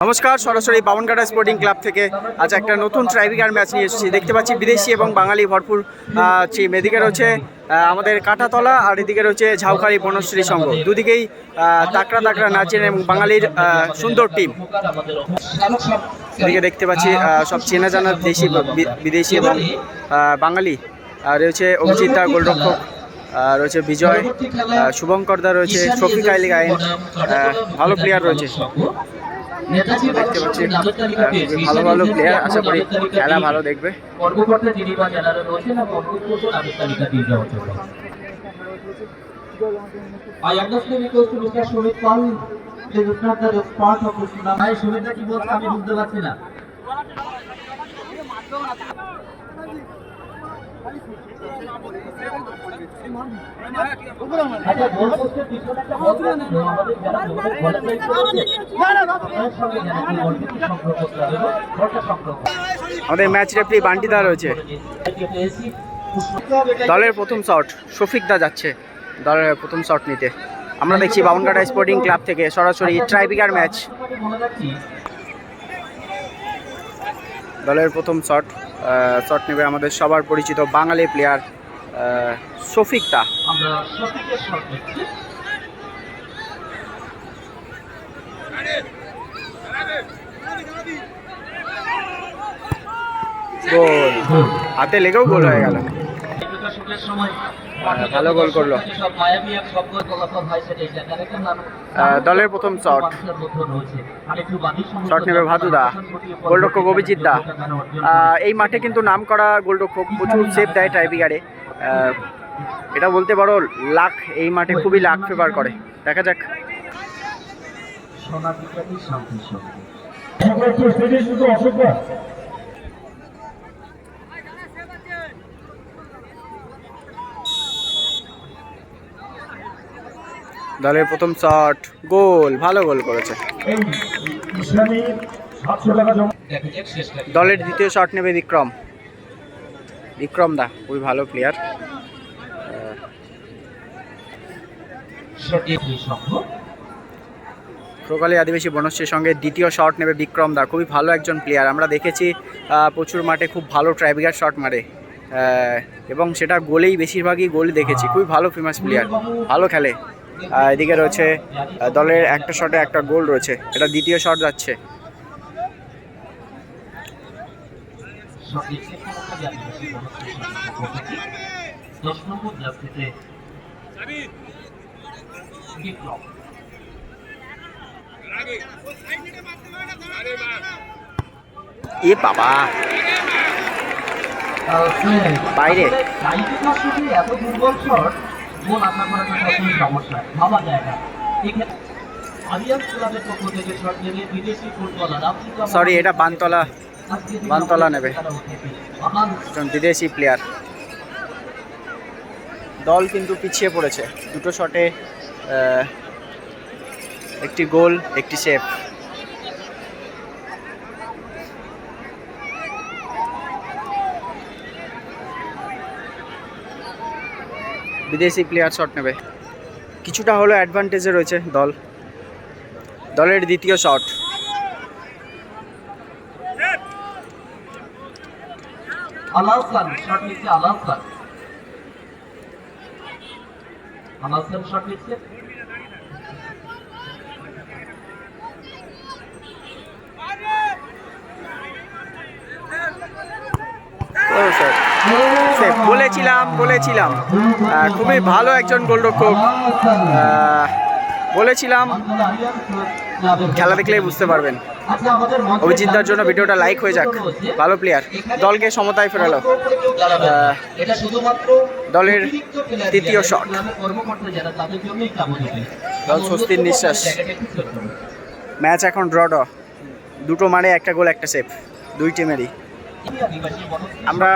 নমস্কার, সরাসরি Bamanghata sporting club থেকে আজ একটা নতুন ট্রাইবিকার ম্যাচ নিয়ে এসেছি। দেখতে পাচ্ছি বিদেশি এবং বাঙালি ভরপুর টিম এদিকে রয়েছে আমাদের কাটাতলা আর এদিকে রয়েছে ঝাউখালি বনশ্রী সংঘ। দুদিকেই তাকড়া তাকড়া নাচেন এবং বাঙালির সুন্দর টিম এদিকে দেখতে পাচ্ছি সব চেনা জানা দেশি বিদেশি এবং বাঙালি। আর রয়েছে অভিজিৎ দা, গোলরক্ষক রয়েছে বিজয় শুভঙ্কর দা রয়েছে শফিক আলী গায়েন ভালো প্লেয়ার রয়েছে। দেখতে পাচ্ছি ভালো ভালো প্লেয়ার আশা করি খেলা ভালো দেখবে কর্মকর্তা যিনি বা যারা রয়েছেন কর্মকর্তা তালিকা দিয়ে যাওয়ার জন্য I understand it goes to Mr. Sumit Pal. Please is not the part of this program. ভাই সুমিতদা কি বলছে আমি বুঝতে পারছি না আমাদের ম্যাচ রেফারি বান্টি দা রয়েছে। দলের প্রথম শট শফিক দা যাচ্ছে দলের প্রথম শট নিতে। আমরা দেখছি বামনঘাটা স্পোর্টিং ক্লাব থেকে সরাসরি ট্রাইবিকার ম্যাচ দলের প্রথম শট শট নেবে আমাদের সবার পরিচিত বাঙালি প্লেয়ার শফিক গোল। হাতে লেগেও গোল হয়ে গেল। ভালো গোল করল। হয় দলের প্রথম শট শট নেবে ভাদুদা। গোলরক্ষক অভিজিৎ দা। এই মাঠে কিন্তু নাম করা গোলরক্ষক প্রচুর সেভ দেয় ট্রাইবিকারে আহ, এটা বলতে পারো লাখ এই মাঠে খুবই লাখ ফেভার করে। দেখা যাক। সোনা দলের প্রথম শট গোল, ভালো গোল করেছে। দলের দ্বিতীয় শট নেবে বিক্রম। বিক্রম দা, খুবই ভালো প্লেয়ার প্রকালী আদিবাসী বনশ্রীর সঙ্গে দ্বিতীয় শট নেবে বিক্রম দা, খুবই ভালো একজন প্লেয়ার আমরা দেখেছি প্রচুর মাঠে খুব ভালো ট্রাইবিকার শট মারে। এবং সেটা গোলেই বেশিরভাগই গোল দেখেছি। খুবই ভালো ফেমাস প্লেয়ার ভালো খেলে। এদিকে রয়েছে দলের একটা শটে একটা গোল রয়েছে। এটা দ্বিতীয় শট যাচ্ছে। এ বাবা। বাইরে। এত দুর্বল শট গোল আশা করাটা সবসময় সমস্যা ভাবা যায় না। এক্ষেত্রে ক্লাবের পক্ষ থেকে শট বিদেশি ফুটবলার সরি এটা বানতলা বানতলা নেবে। একজন বিদেশি প্লেয়ার দল কিন্তু পিছিয়ে পড়েছে। দুটো শটে আহ, একটি গোল একটি সেভ বিদেশি প্লেয়ার শট নেবে। কিছুটা হলো অ্যাডভান্টেজে রয়েছে দল। দলের দ্বিতীয় শট আলাউসান শট নিচ্ছে আলাউসান আলাউসান শট নিচ্ছে। ও স্যার সেভ বলেছিলাম। খুবই ভালো একজন গোলরক্ষক। বলেছিলাম, খেলা দেখলেই বুঝতে পারবেন। অভিজিৎদার জন্য ভিডিওটা লাইক হয়ে যাক। ভালো প্লেয়ার দলকে সমতায় ফেরালো। দলের তৃতীয় শট দল স্বস্তির নিঃশ্বাস। ম্যাচ এখন ড্র ড্র দুটো মারে, একটা গোল, একটা সেভ দুই টিমেরই আমরা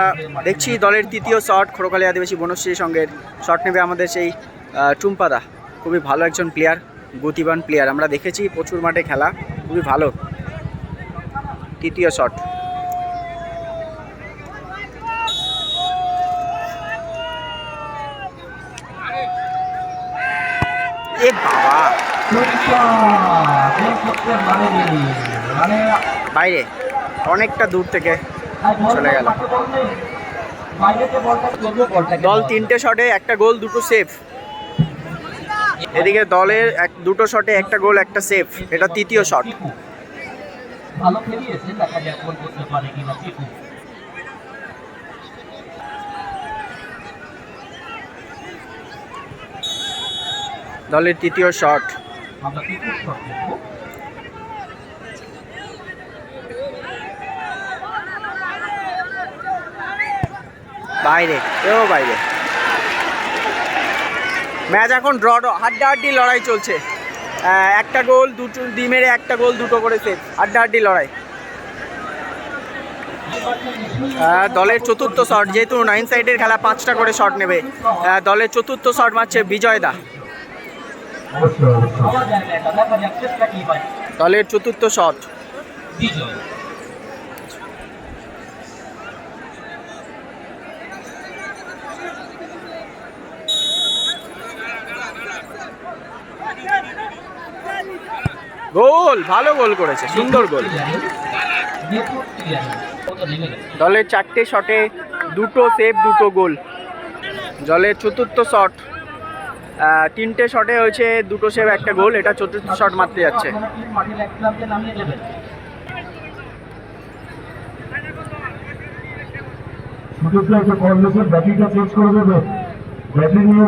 দেখছি দলের তৃতীয় শট খোরকালী আদিবাসী বনশ্রী সঙ্গে শট নেবে আমাদের সেই টুম্পাদা। খুবই ভালো একজন প্লেয়ার গতিবান প্লেয়ার আমরা দেখেছি প্রচুর মাঠে খেলা, খুবই ভালো। তৃতীয় শট। এ বাবা! বাইরে। অনেকটা দূর থেকে চলে গেল। দল তিনটে শটে, একটা গোল, দুটো সেফ। এদিকে দলের এক, দুটো শটে, একটা গোল, একটা সেফ। এটা তৃতীয় শট। দলের তৃতীয় শট। আমরা চিকুর শট বাইরে। এও বাইরে। ম্যাচ এখন ড্র হাড্ডাহাড্ডি লড়াই চলছে। একটা গোল, দুটো ডিমেরে একটা গোল, দুটো করে সেফ হাড্ডাহাড্ডি লড়াই। দলের চতুর্থ শট, যেহেতু নাইন সাইডের খেলা, পাঁচটা করে শট নেবে। দলের চতুর্থ শট মারছে বিজয় দা দলের চতুর্থ শট। গোল, ভালো গোল করেছে, সুন্দর গোল। দলের চারটে শটে, দুটো সেভ, দুটো গোল। দলের চতুর্থ শট তিনটে শটে হয়েছে, দুটো সেভ, একটা গোল, এটা চতুর্থ শট মারতে যাচ্ছে। ব্যাটিং নিয়ে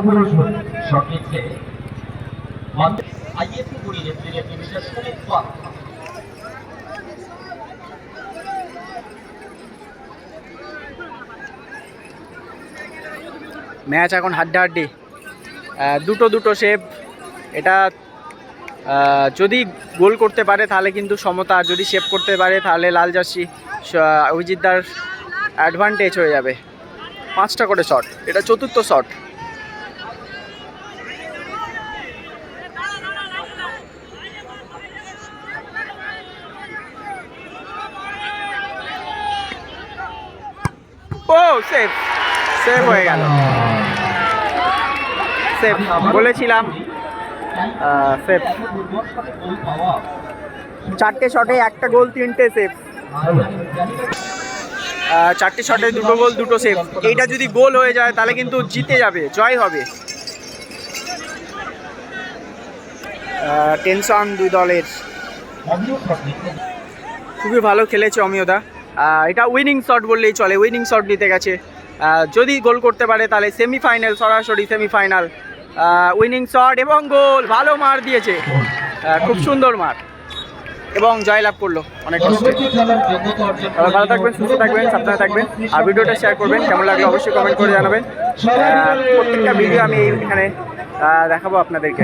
ম্যাচ এখন হাড্ডাহাড্ডি। দুটো দুটো সেভ এটা যদি গোল করতে পারে, তাহলে কিন্তু সমতা, যদি সেভ করতে পারে, তাহলে লাল জার্সি অভিজিৎদার অ্যাডভান্টেজ হয়ে যাবে। পাঁচটা করে শট এটা চতুর্থ শট ও সেভ সেভ হয়ে গেল। বলেছিলাম দুর্বল সাথে গোল পাওয়া চারটে শটে একটা গোল তিনটে সেভ চারটে শটে দুটো গোল দুটো সেভ এইটা যদি গোল হয়ে যায় তাহলে কিন্তু জিতে যাবে জয় হবে। টেনশন দুই দলের। খুবই ভালো খেলেছে অমিয়দা। এটা উইনিং শট বললেই চলে উইনিং শট নিতে গেছে। যদি গোল করতে পারে তাহলে সেমিফাইনাল সরাসরি সেমিফাইনাল উইনিং শট এবং গোল ভালো মার দিয়েছে। খুব সুন্দর মার। এবং জয়লাভ করল অনেক কষ্টে। ভালো থাকবেন, সুস্থ থাকবেন, সাবধানে থাকবেন। আর ভিডিওটা শেয়ার করবেন, কেমন লাগল অবশ্যই কমেন্ট করে জানাবেন। প্রত্যেকটা ভিডিও আমি এখানে দেখাবো আপনাদেরকে।